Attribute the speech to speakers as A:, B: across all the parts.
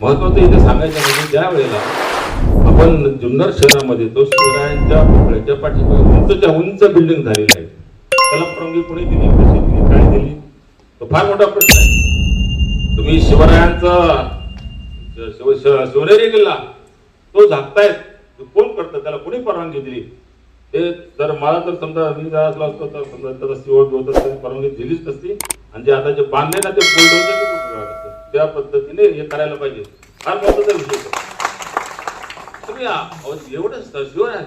A: महत्वाचं इथे सांगायचं म्हणजे ज्या वेळेला आपण जुन्नर शहरामध्ये तो शिवरायांच्या पुतळ्याच्या पाठीमागे उंचच्या उंच बिल्डिंग झालेली आहे. त्याला परवानगी कोणी दिली कशी दिली काय दिली? तो फार मोठा प्रश्न आहे. तुम्ही शिवरायांचा शिव शिवनेरी किल्ला तो झाकतायत. कोण करतं? त्याला कोणी परवानगी दिली? ते तर मला तर समजा मी जर असलो असतो तर समजा त्याचा शिवड होत परवानगी दिलीच नसती. आणि जे आता जे बांधले ना ते बुलडोजर त्या पद्धतीने हे करायला पाहिजे. फार महत्त्वाचा विषय आहे. तुम्ही एवढंच शिवराय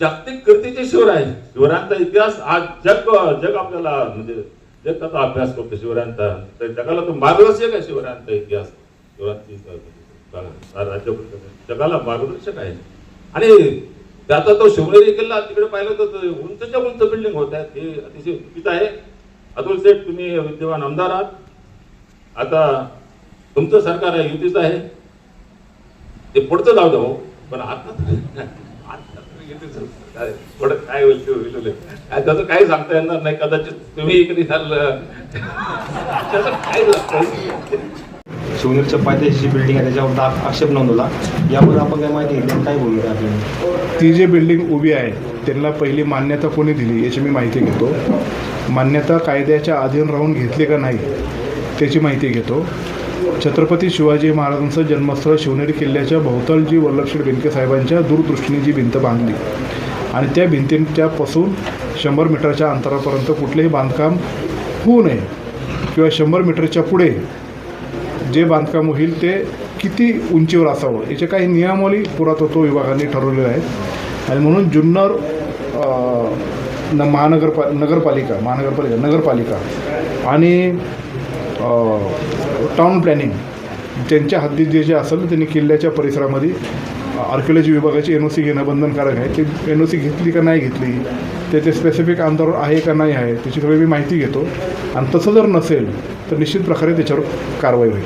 A: जागतिक कीर्तीचे शिवराय शिवरायांचा इतिहास आज जग जग आपल्याला म्हणजे जग त्याचा अभ्यास करतो शिवरायांचा. तर जगाला तो मार्गदर्शक आहे शिवरायांचा इतिहास. शिवरायांची राज्य जगाला मार्गदर्शक आहे. आणि त्याचा तो शिवनेरी किल्ला तिकडे पाहिलं तर उंचच्या उंच बिल्डिंग होत आहेत हे अतिशय चुकीचं आहे. अतुल सेठ तुम्ही विद्यमान आमदार आहात. आता तुमचं सरकार आहे युतीचं आहे. ते पुढचं जाऊ द्या हो पण आता आता तरी युतीचं काय होईल त्याचं काही सांगता येणार नाही कदाचित तुम्ही कधी झालं त्याचं काय
B: शिवनेरच्या पायथ्याची जी बिल्डिंग आहे त्याच्यावर आक्षेप नोंदवला. यावर आपण काय माहिती घेतली काय बोललो आपल्याला
C: ती जी बिल्डिंग उभी आहे त्यांना पहिली मान्यता कोणी दिली याची मी माहिती घेतो. मान्यता कायद्याच्या अधीन राहून घेतली का नाही त्याची माहिती घेतो. छत्रपती शिवाजी महाराजांचं जन्मस्थळ शिवनेरी किल्ल्याच्या भोवतालजी वल्लभशेठ बेनके साहेबांच्या दूरदृष्टीने जी भिंत बांधली. आणि त्या भिंतीच्यापासून शंभर मीटरच्या अंतरापर्यंत कुठलेही बांधकाम होऊ नये किंवा शंभर मीटरच्या पुढे जे बांधकाम होईल ते किती उंचीवर असावं याचे काही नियमावली पुरातत्व विभागाने ठरवलेले आहेत. आणि म्हणून जुन्नर न महानगरपा नगरपालिका महानगरपालिका नगरपालिका आणि टाउन प्लॅनिंग त्यांच्या हद्दीत जे जे असेल त्यांनी किल्ल्याच्या परिसरामध्ये आर्किओलॉजी विभागाची एन ओ सी घेणं बंधनकारक आहे. ती एन ओ सी घेतली का नाही घेतली त्याचे स्पेसिफिक अंतर आहे का नाही आहे त्याची सगळी मी माहिती घेतो. आणि तसं जर नसेल तर निश्चित प्रकारे त्याच्यावर कारवाई होईल.